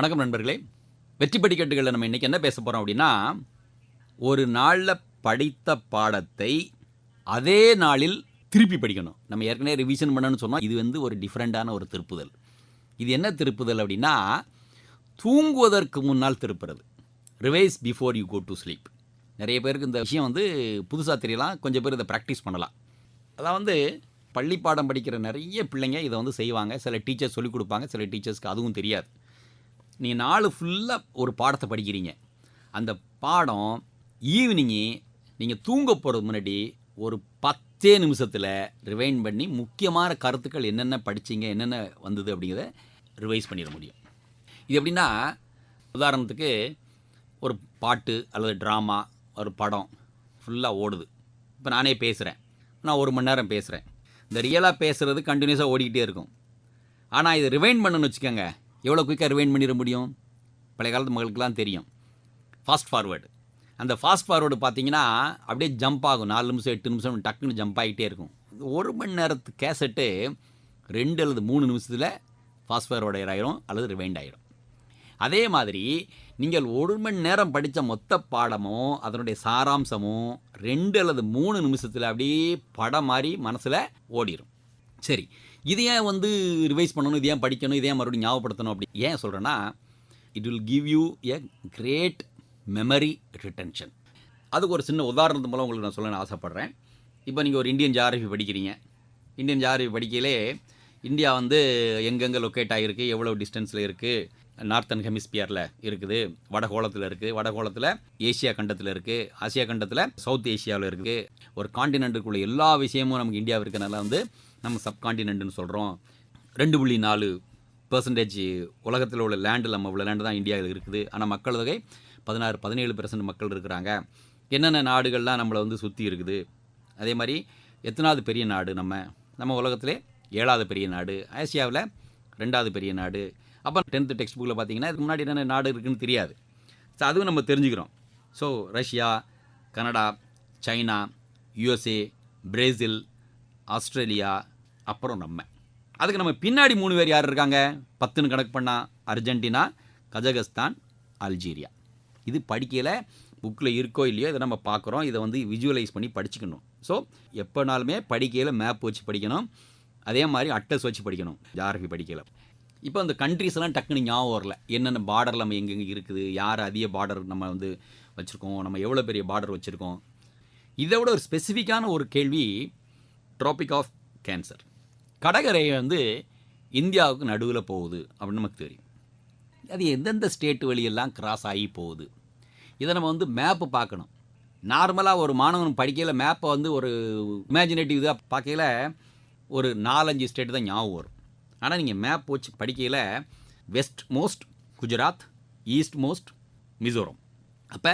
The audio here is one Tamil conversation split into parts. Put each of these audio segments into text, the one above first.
வணக்கம் நண்பர்களே. வெற்றி படிக்கட்டுகளில் நம்ம இன்றைக்கி என்ன பேச போகிறோம் அப்படின்னா ஒரு நாளில் படித்த பாடத்தை அதே நாளில் திருப்பி படிக்கணும். நம்ம ஏற்கனவே ரிவிஷன் பண்ணணும்னு சொன்னால் இது வந்து ஒரு டிஃப்ரெண்ட்டான ஒரு திருப்புதல். இது என்ன திருப்புதல் அப்படின்னா தூங்குவதற்கு முன்னால் திருப்புறது. Revise before you go to sleep நிறைய பேருக்கு இந்த விஷயம் வந்து புதுசாக தெரியலாம். கொஞ்சம் பேர் இதை ப்ராக்டிஸ் பண்ணலாம். அதான் வந்து பள்ளி பாடம் படிக்கிற நிறைய பிள்ளைங்க இதை வந்து செய்வாங்க. சில டீச்சர்ஸ் சொல்லிக் கொடுப்பாங்க. சில டீச்சர்ஸ்க்கு அதுவும் தெரியாது. நீங்கள் நாள் ஃபுல்லாக ஒரு பாடத்தை படிக்கிறீங்க. அந்த பாடம் ஈவினிங்கு நீங்கள் தூங்க போகிறது முன்னாடி ஒரு பத்தே நிமிஷத்தில் ரிவைன் பண்ணி முக்கியமான கருத்துக்கள் என்னென்ன படிச்சீங்க என்னென்ன வந்தது அப்படிங்கிறத ரிவைஸ் பண்ணிட முடியும். இது எப்படின்னா உதாரணத்துக்கு ஒரு பாட்டு அல்லது ட்ராமா ஒரு படம் ஃபுல்லாக ஓடுது. இப்போ நானே பேசுகிறேன் நான் ஒரு மணி நேரம் பேசுகிறேன் இந்த ரியலாக பேசுகிறது கண்டினியூஸாக ஓடிக்கிட்டே இருக்கும். ஆனால் இது ரிவைன் பண்ணுன்னு வச்சுக்கோங்க. எவ்வளோ குயிக்காக ரிவைண்ட் பண்ணிட முடியும்? பழைய காலத்து மகளுக்கெல்லாம் தெரியும். ஃபாஸ்ட் ஃபார்வேர்டு அந்த ஃபாஸ்ட் ஃபார்வேர்டு பார்த்தீங்கன்னா அப்படியே ஜம்ப் ஆகும். நாலு நிமிஷம் எட்டு நிமிஷம் டக்குன்னு ஜம்ப் ஆகிட்டே இருக்கும். ஒரு மணி நேரத்து கேசட்டு ரெண்டு அல்லது மூணு நிமிஷத்தில் ஃபாஸ்ட் ஃபார்வேர்டு ஆயிரும் அல்லது ரிவைண்ட் ஆகிடும் அதே மாதிரி நீங்கள் ஒரு மணி நேரம் படித்த மொத்த பாடமும் அதனுடைய சாராம்சமும் ரெண்டு அல்லது மூணு நிமிஷத்தில் அப்படியே படம் மாதிரி மனசில் ஓடிடும் சரி. இது ஏன் வந்து ரிவைஸ் பண்ணணும் இது ஏன் படிக்கணும் இது ஏன் மறுபடியும் ஞாபகப்படுத்தணும் அப்படி? ஏன் சொல்கிறேன்னா it will give you a great memory retention அதுக்கு ஒரு சின்ன உதாரணத்து மூலம் உங்களுக்கு நான் சொல்ல ஆசைப்பட்றேன். இப்போ நீங்கள் ஒரு இந்தியன் ஜியாகிரஃபி படிக்கிறீங்க. இந்தியன் ஜியாகிரஃபி படிக்கையிலே இந்தியா வந்து எங்கெங்கே லொக்கேட் ஆகிருக்கு எவ்வளோ டிஸ்டன்ஸில் இருக்குது நார்த்தன் ஹெமிஸ்பியரில் இருக்குது வடகோளத்தில் இருக்குது வடகோளத்தில் ஏசியா கண்டத்தில் இருக்குது ஆசியா கண்டத்தில் சவுத் ஏஷியாவில் இருக்குது ஒரு காண்டினென்ட்டுக்குள்ள எல்லா விஷயமும் நமக்கு இந்தியாவில் இருக்கிறனால வந்து நம்ம சப்காண்டினென்ட்னு சொல்கிறோம் ரெண்டு புள்ளி நாலு பர்சன்டேஜ் உலகத்தில் உள்ள லேண்டில் நம்ம உள்ள லேண்டு தான் இந்தியாவில் இருக்குது. ஆனால் மக்கள் தொகை பதினாறு பதினேழு பெர்சன்ட் மக்கள் இருக்கிறாங்க. என்னென்ன நாடுகள்லாம் நம்மளை வந்து சுற்றி இருக்குது? அதே மாதிரி எத்தனாவது பெரிய நாடு நம்ம? நம்ம உலகத்திலே ஏழாவது பெரிய நாடு. ஆசியாவில் ரெண்டாவது பெரிய நாடு. அப்போ டென்த்து டெக்ஸ்ட் புக்கில் பார்த்தீங்கன்னா இதுக்கு முன்னாடி என்னென்ன நாடு இருக்குன்னு தெரியாது. ஸோ அதுவும் நம்ம தெரிஞ்சுக்கிறோம். So Russia Canada China USA Brazil Australia அப்புறம் நம்ம. அதுக்கு நம்ம பின்னாடி மூணு பேர் யார் இருக்காங்க? பத்துன்னு கணக்கு பண்ணால் அர்ஜென்டினா கஜகஸ்தான் அல்ஜீரியா. இது படிக்கையில் புக்கில் இருக்கோ இல்லையோ இதை நம்ம பார்க்குறோம். இதை வந்து விஜுவலைஸ் பண்ணி படிச்சுக்கணும். ஸோ எப்போனாலுமே படிக்கையில் மேப் வச்சு படிக்கணும். அதே மாதிரி அட்டஸ் வச்சு படிக்கணும் ஜாகிரபி படிக்கையில். இப்போ அந்த கண்ட்ரீஸ்லாம் டக்குன்னு ஞாபகம் வரல. என்னென்ன பார்டர் நம்ம எங்கெங்கே இருக்குது? யார் அதிக பார்டர் நம்ம வந்து வச்சுருக்கோம்? நம்ம எவ்வளோ பெரிய பார்டர் வச்சுருக்கோம்? இதை விட ஒரு ஸ்பெசிஃபிக்கான ஒரு கேள்வி ட்ராபிக் ஆஃப் கேன்சர் கடற்கரை வந்து இந்தியாவுக்கு நடுவில் போகுது அப்படின்னு நமக்கு தெரியும். அது எந்தெந்த ஸ்டேட் வழியெல்லாம் கிராஸ் ஆகி போகுது. இதை நம்ம வந்து மேப்பு பார்க்கணும். நார்மலாக ஒரு மாணவன் படிக்கையில் மேப்பை வந்து ஒரு இமேஜினேட்டிவ் இதாக பார்க்கையில் ஒரு நாலஞ்சு ஸ்டேட்டு தான் ஞாபகம் வரும். ஆனால் நீங்கள் மேப் வச்சு படிக்கையில் west most Gujarat east most Mizoram அப்போ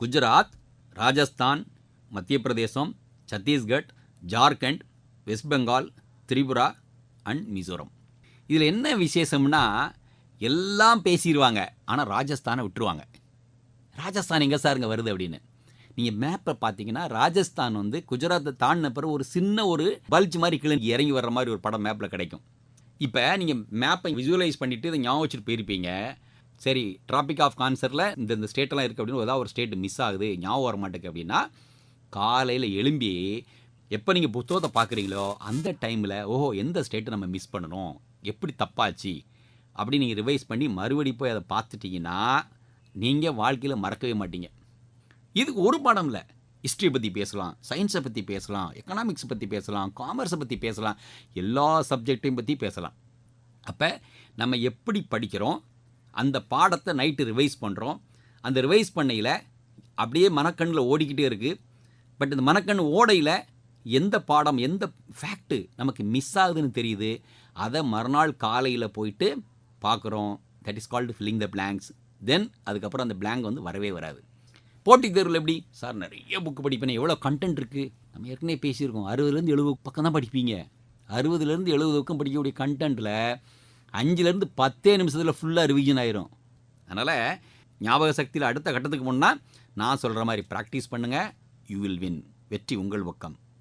குஜராத் ராஜஸ்தான் மத்திய பிரதேசம் சத்தீஸ்கட் ஜார்க்கண்ட் வெஸ்ட் பெங்கால் திரிபுரா அண்ட் மிசோரம். இதில் என்ன விசேஷம்னா எல்லாம் பேசிடுவாங்க ஆனால் ராஜஸ்தானை விட்டுருவாங்க. ராஜஸ்தான் எங்கே சாருங்க வருது அப்படின்னு. நீங்கள் மேப்பை பார்த்தீங்கன்னா ராஜஸ்தான் வந்து குஜராத்தை தாண்டின பிறகு ஒரு சின்ன ஒரு பல்ஜ் மாதிரி கீழே இறங்கி வர்ற மாதிரி ஒரு படம் மேப்பில் கிடைக்கும். இப்போ நீங்கள் மேப்பை விஜுவலைஸ் பண்ணிவிட்டு இதை ஞாபகம் வச்சுட்டு போயிருப்பீங்க. சரி ட்ராபிக் ஆஃப் கான்சரில் இந்த இந்த ஸ்டேட்டெல்லாம் இருக்குது அப்படின்னு ஏதாவது ஒரு ஸ்டேட் மிஸ் ஆகுது ஞாபகம் வர மாட்டேங்குது அப்படின்னா காலையில் எழும்பி எப்போ நீங்கள் புத்தகத்தை பார்க்குறீங்களோ அந்த டைமில் ஓஹோ எந்த ஸ்டேட்டை நம்ம மிஸ் பண்ணணும்? எப்படி தப்பாச்சு? அப்படி நீங்கள் ரிவைஸ் பண்ணி மறுபடி போய் அதை பார்த்துட்டிங்கன்னா நீங்கள் வாழ்க்கையில் மறக்கவே மாட்டீங்க. இதுக்கு ஒரு பாடம் இல்லை. ஹிஸ்ட்ரி பற்றி பேசலாம் சயின்ஸை பற்றி பேசலாம் எக்கனாமிக்ஸ் பற்றி பேசலாம் காமர்ஸை பற்றி பேசலாம் எல்லா சப்ஜெக்டையும் பற்றி பேசலாம். அப்போ நம்ம எப்படி படிக்கிறோம்? அந்த பாடத்தை நைட்டு ரிவைஸ் பண்ணுறோம் அந்த ரிவைஸ் பண்ணையில் அப்படியே மனக்கண்ணில் ஓடிக்கிட்டே இருக்குது பட் இந்த மனக்கண் ஓடையில் எந்த பாடம் எந்த ஃபேக்ட்டு நமக்கு மிஸ் ஆகுதுன்னு தெரியுது அதை மறுநாள் காலையில் போயிட்டு பார்க்குறோம். That is called filling the blanks then அதுக்கப்புறம் அந்த பிளாங்க் வந்து வரவே வராது. போட்டித் தேர்வில் எப்படி? சார் நிறைய புக்கு படிப்பேன். எவ்வளோ கண்டென்ட் இருக்குது நம்ம ஏற்கனவே பேசியிருக்கோம். அறுபதுலேருந்து எழுபது பக்கம் தான் படிப்பீங்க. அறுபதுலேருந்து எழுபது பக்கம் படிக்கக்கூடிய கண்டென்ட்டில் அஞ்சுலேருந்து பத்தே நிமிஷத்தில் ஃபுல்லாக ரிவிஷன் ஆயிரும். அதனால் ஞாபக சக்தியில் அடுத்த கட்டத்துக்கு முன்னால் நான் சொல்கிற மாதிரி ப்ராக்டிஸ் பண்ணுங்கள் யூ வில் வின் வெற்றி உங்கள் பக்கம்.